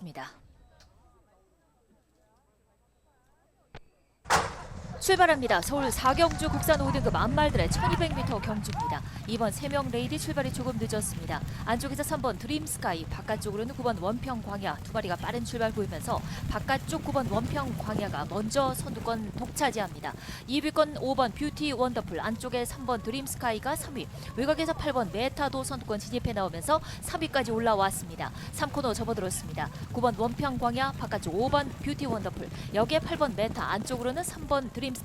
접어들었습니다. 출발합니다. 서울 사경주 국산 5등급 안말들의 1200m 경주입니다. 이번 3명 레이디 출발이 조금 늦었습니다. 안쪽에서 3번 드림스카이, 바깥쪽으로는 9번 원평 광야 두 마리가 빠른 출발 보이면서 바깥쪽 9번 원평 광야가 먼저 선두권 독차지합니다. 2위권 5번 뷰티 원더풀, 안쪽에 3번 드림스카이가 3위, 외곽에서 8번 메타도 선두권 진입해 나오면서 3위까지 올라왔습니다. 3코너 접어들었습니다. 9번 원평 광야, 바깥쪽 5번 뷰티 원더풀, 여기에 8번 메타, 안쪽으로는 3번 드림스카이,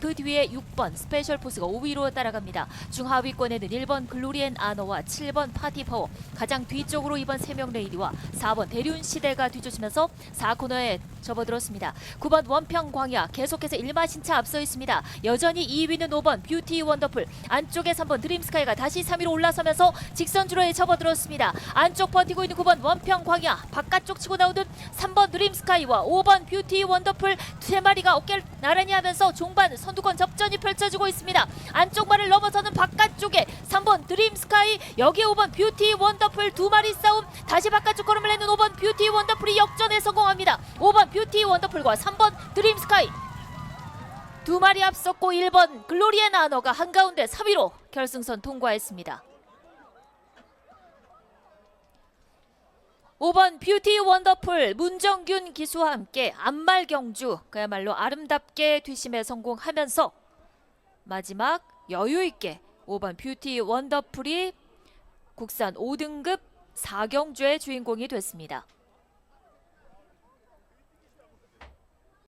그 뒤에 6번 스페셜 포스가 5위로 따라갑니다. 중하위권에는 1번 글로리앤 아너와 7번 파티파워, 가장 뒤쪽으로 이번 3명 레이디와 4번 대륜 시대가 뒤쫓으면서 4코너에 접어들었습니다. 9번 원평 광야 계속해서 일마신차 앞서 있습니다. 여전히 2위는 5번 뷰티 원더풀, 안쪽에 3번 드림스카이가 다시 3위로 올라서면서 직선주로에 접어들었습니다. 안쪽 버티고 있는 9번 원평 광야, 바깥쪽 치고 나오는 3번 드림스카이와 5번 뷰티 원더풀 세 마리가 어깨를 나란히 하면서 종반 선두권 접전이 펼쳐지고 있습니다. 안쪽만을 넘어서는 바깥쪽에 3번 드림스카이, 여기에 5번 뷰티 원더풀 두 마리 싸움, 다시 바깥쪽 걸음을 내는 5번 뷰티 원더풀이 역전에 성공합니다. 5번 뷰티 원더풀과 3번 드림스카이 두 마리 앞섰고 1번 글로리앤 아너가 한가운데 3위로 결승선 통과했습니다. 5번 뷰티 원더풀 문정균 기수와 함께 안말 경주 그야말로 아름답게 뒷심에 성공하면서 마지막 여유 있게 5번 뷰티 원더풀이 국산 5등급 4경주의 주인공이 됐습니다.